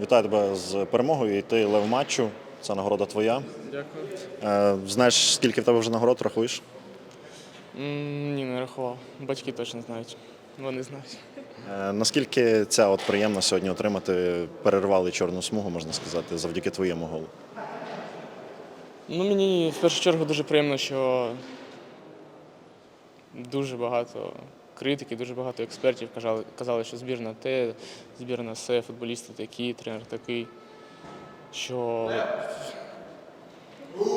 Вітаю тебе з перемогою. І ти лев матчу. Це нагорода твоя. Дякую. Е, знаєш, скільки в тебе вже нагород рахуєш? Ні, не рахував. Батьки точно знають. Вони знають. Е, наскільки ця от приємно сьогодні отримати, перервали чорну смугу, можна сказати, завдяки твоєму голу? Ну, мені в першу чергу дуже приємно, що дуже багато критики, дуже багато експертів казали, казали, що збірна те, збірна все, футболісти такі, тренер такий. Що,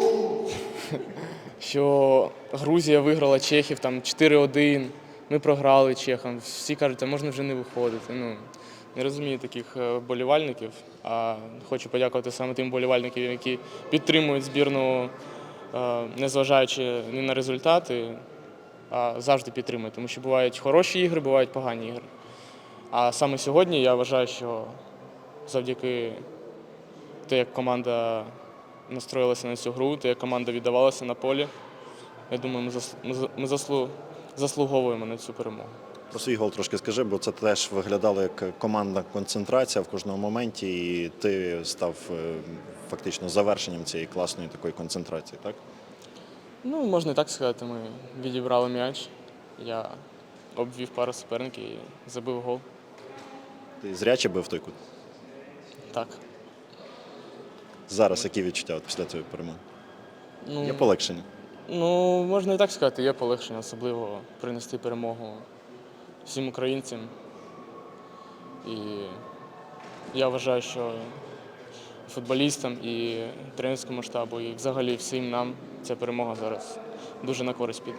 що Грузія виграла Чехів там 4-1, ми програли Чехам. Всі кажуть, а можна вже не виходити. Ну, не розумію таких е, вболівальників. А хочу подякувати саме тим вболівальникам, які підтримують збірну, е, незважаючи ні на результати, завжди підтримують. Тому що бувають хороші ігри, бувають погані ігри. А саме сьогодні я вважаю, що завдяки те, як команда настроїлася на цю гру, те, як команда віддавалася на полі, я думаю, ми, зас- ми, за- ми заслу- заслуговуємо на цю перемогу. Про свій гол трошки скажи, бо це теж виглядало як командна концентрація в кожному моменті, і ти став е, фактично завершенням цієї класної такої концентрації, так? Ну, можна і так сказати, ми відібрали м'яч. Я обвів пару суперників і забив гол. Ти зряче бив той кут. Так. Зараз які відчуття от після цієї перемоги? Ну, Є полегшення. ну, можна і так сказати, є полегшення, особливо принести перемогу всім українцям. І я вважаю, що футболістам і тренерському штабу, і взагалі всім нам ця перемога зараз дуже на користь піде.